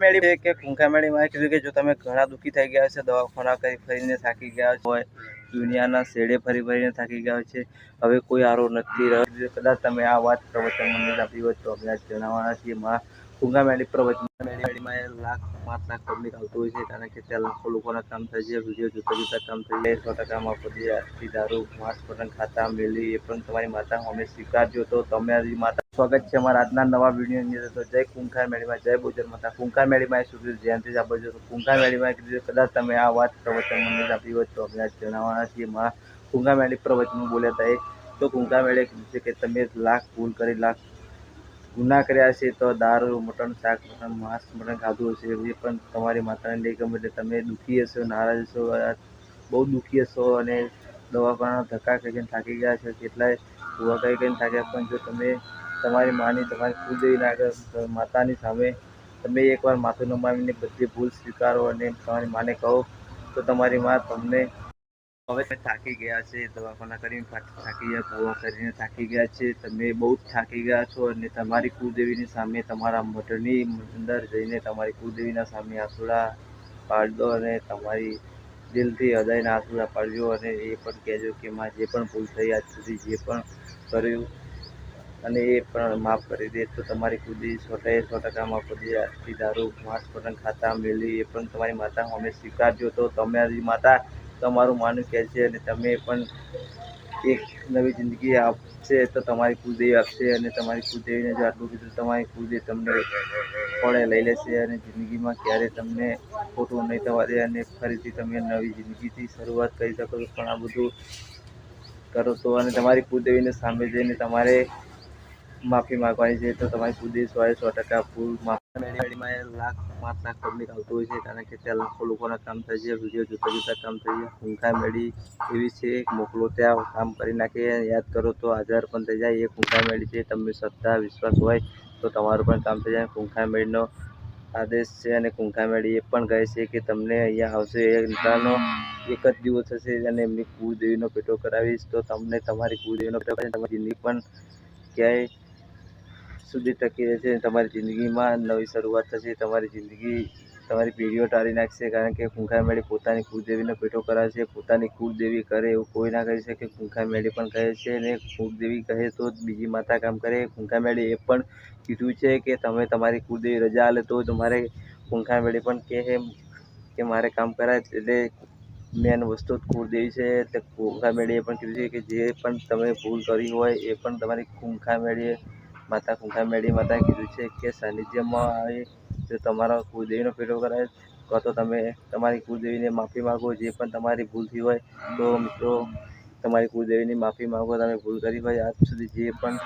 મેળી કે કુંકા મેળીમાં કીધું કે જો તમે ઘણા દુઃખી થઈ ગયા છે દવાખાના કરી ફરીને થાકી ગયા હોય, દુનિયાના શેડે ફરી ફરીને થાકી ગયા છે હવે કોઈ આરો નથી રહ્યો. કદાચ તમે આ વાત પ્રવચન મને આપી હોય તો અમે જણાવવાના છીએ. માં કુંકા મેળી પ્રવચન મેળી મેળીમાં એ લાખ પાંચ લાખ પબ્લિક આવતું હોય છે કારણ કે ત્યાં લાખો લોકોના કામ થાય છે વીડિયો જોતા જોતા કામ થઈ જાય સો ટકામાં બધી આરતી દારૂ માંસ પતંગ ખાતા મેલી એ પણ તમારી માતા અમે સ્વીકારજો તો તમે આજે માતા સ્વાગત છે અમારા આજના નવા વિડીયોની અંદર તો જય કુંખાર મેળીમાં જય બોજર માતા કુંખાર મેળીમાં એ સુધી જયંતિ આ બાજુ કુંખાર મેળીમાં કીધું કદાચ તમે આ વાત પ્રવચન મને આપી હોય તો અમે આજ જણાવવાના છીએ માં કુંકા મેળી પ્રવચન બોલ્યા હતા એ તો કુંકા મેળે કીધું છે કે તમે લાખ ભૂલ કરી લાખ ગુના કર્યા છે તો દારૂ, મટન, શાક, મટન, માંસ, મટન ખાધું હશે. એ પણ તમારી માતાને લઈ ગમે એટલે તમે દુઃખી હશો, નારાજ હશો બહુ દુઃખી હશો અને દવાખાના ધક્કા કરીને થાકી ગયા છો. કેટલાય ભૂવા કરી કરીને થાક્યા, પણ જો તમે તમારી માની, તમારી કુલદેવીના આગળ માતાની સામે તમે એકવાર માથું નમાવીને બધી ભૂલ સ્વીકારો અને તમારી માને કહો, તો તમારી મા તમને હવે તમે થાકી ગયા છે, દવાખાના કરીને થાકી ગયા ગોવા કરીને થાકી ગયા છે, તમે બહુ જ થાકી ગયા છો અને તમારી કુળદેવીની સામે તમારા મઠની અંદર જઈને તમારી કુળદેવીના સામે આસુડા પાડજો અને તમારી દિલથી હૃદયના આસુડા પાડજો અને એ પણ કહેજો કે માં જે પણ ભૂલ થઈ આજ સુધી જે પણ કર્યું અને એ પણ માફ કરી દે. તો તમારી કુળદેવી સો ટકા સો ટકા માફ કરી દે. દારૂ, માંસ, પતંગ ખાતા મેલી, એ પણ તમારી માતા અમે સ્વીકારજો. તો તમારી માતા તમારું માનું કહે છે અને તમે પણ એક નવી જિંદગી આપશે તો તમારી કુળદેવી આપશે અને તમારી કુળદેવીને જો આટલું કીધું તમારી કુળદેવી તમને ફળે લઈ લેશે અને જિંદગીમાં ક્યારે તમને ખોટું નહીં થવા દે અને ફરીથી તમે નવી જિંદગીથી શરૂઆત કરી શકો છો. પણ આ બધું કરો તો અને તમારી કુળદેવીને સામે જઈને તમારે માફી માંગવાની છે તો તમારી કુળદેવી સો ટકા ફૂલ માફીમાં લાખ, પાંચ લાખ પબ્લિક આવતું હોય છે, કારણ કે ત્યાં લાખો લોકોના કામ થઈ છે વીડિયો જોતા જોતા કામ થઈ જાય ખૂંખા મેળી એવી છે મોકલો ત્યાં કામ કરી નાખે, યાદ કરો તો આધાર પણ થઈ જાય, એ ખૂંખા મેળી છે, તમને શ્રદ્ધા, વિશ્વાસ હોય તો તમારું પણ કામ થઈ જાય ખૂંખા મેળીનો આદેશ છે અને કુંખા મેળી એ પણ કહે છે કે તમને અહીંયા આવશે, એ નિકાલનો એક જ દિવસ હશે અને એમની કુળદેવીનો પેટો કરાવીશ, તો તમને તમારી કુળદેવીનો પેટો તમારી જિંદગી પણ ક્યાંય સુધી ટકી રહેશે તમારી જિંદગીમાં નવી શરૂઆત થશે, તમારી જિંદગી, તમારી પેઢીઓ ટાળી નાખશે કારણ કે કુંખા મેળી પોતાની કુળદેવીનો પેટો કરાવશે, પોતાની કુળદેવી કરે એવું કોઈ ના કરી શકે કુંખા મેળી પણ કહે છે અને કુળદેવી કહે તો બીજી માતા કામ કરે. કુંખા મેળી એ પણ કીધું છે કે તમે તમારી કુળદેવી રજા આલે તો તમારે કુંખા મેળી પણ કહે કે મારે કામ કરાય એટલે મેન વસ્તુ કુળદેવી છે. એટલે કુંખા મેળીએ પણ કીધું છે કે જે પણ તમે ભૂલ કરી હોય એ પણ તમારી કુંખા મેળીએ. માતા કુંખા મેળી માતાએ કીધું છે કે સાનિધ્યમાં આવે, જો તમારા કુળદેવીનો પેટો કરાય, કાં તો તમે તમારી કુળદેવીને માફી માગો, જે પણ તમારી ભૂલ થઈ હોય, તો મિત્રો તમારી કુળદેવીની માફી માગો, તમે ભૂલ કરી હોય, આજ સુધી જે પણ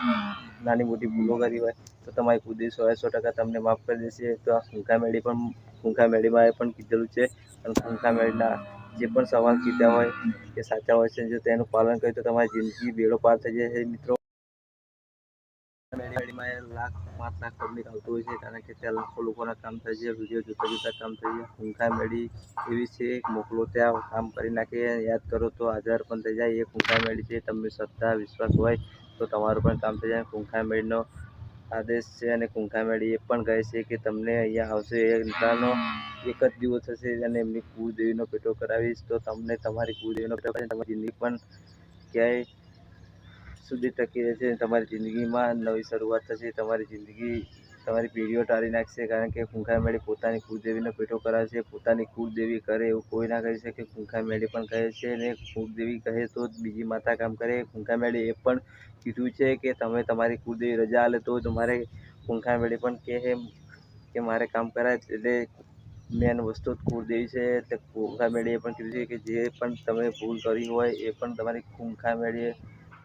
નાની મોટી ભૂલો કરી હોય, તો તમારી કુળદેવી સો સો ટકા તમને માફ કરી દેશે. તો આ કુંખા મેળી પણ કુંખા મેળીમાં એ પણ કીધેલું છે. અને કુંખા મેળીના જે પણ સવાલ કીધા હોય, એ સાચા હોય છે. જો તેનું પાલન કર્યું તો તમારી જિંદગી બેડો પાર થઈ જશે, મિત્રો. મેળીમાં લાખ, પાંચ લાખ પબ્લિક આવતું હોય છે, કારણ કે ત્યાં લાખો લોકોના કામ થાય છે વીડિયો જોતા જોતા કામ થઈ જાય ઊંઘા મેળી એવી છે મોકલો ત્યાં કામ કરી નાખે, યાદ કરો તો આધાર પણ થઈ જાય એ ઊંઘા મેળી છે, તમને શ્રદ્ધા, વિશ્વાસ હોય તો તમારું પણ કામ થઈ જાય ઊંઘા મેળીનો આદેશ છે અને કુંખામેળી મેળી એ પણ કહે છે કે તમને અહીંયા આવશે એ એક જ દિવસ હશે અને એમની કુળદેવીનો પેટો કરાવીશ, તો તમને તમારી કુળદેવીનો પેટો કરાવીને તમારી જિંદગી પણ ક્યાંય સુધી ટકી રહેશે તમારી જિંદગીમાં નવી શરૂઆત થશે, તમારી જિંદગી, તમારી પેઢીઓ ટાળી નાખશે, કારણ કે કુંખા મેળી પોતાની કુળદેવીનો પેટો કરાવશે, પોતાની કુળદેવી કરે એવું કોઈ ના કહી શકે કુંખા મેળી પણ કહે છે અને કુળદેવી કહે તો બીજી માતા કામ કરે. કુંખા મેળી એ પણ કીધું છે કે તમે તમારી કુળદેવી રજા આલે તો તમારે કુંખા મેળી પણ કહે કે મારે કામ કરાય એટલે મેન વસ્તુ કુળદેવી છે. એટલે કુંખા મેળીએ પણ કીધું છે કે જે પણ તમે ભૂલ કરી હોય એ પણ તમારી કુંખા મેળીએ.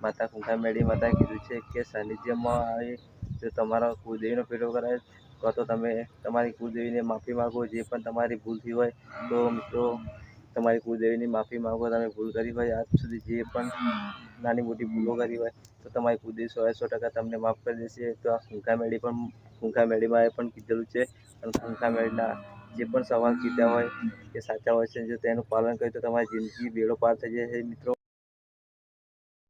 માતા કુંખા મેળી માતાએ કીધું છે કે સાનિધ્યમાં આવે જો તમારા કુળદેવીનો પેટો કરાય. અથવા તો તમે તમારી કુળદેવીને માફી માગો, જે પણ તમારી ભૂલ થઈ હોય તો મિત્રો તમારી કુળદેવીની માફી માગો, તમે ભૂલ કરી હોય, આજ સુધી જે પણ નાની મોટી ભૂલો કરી હોય તો તમારી કુળદેવી સો સો ટકા તમને માફ કરી દેશે. તો આ કુંખા મેળી પણ કુંખા મેળીમાં એ પણ કીધેલું છે. અને કુંખા મેળીના જે પણ સવાલ કીધા હોય એ સાચા હોય છે, જો તેનું પાલન કર્યું તો તમારી જિંદગી બેડો પાર થઈ જાય છે મિત્રો.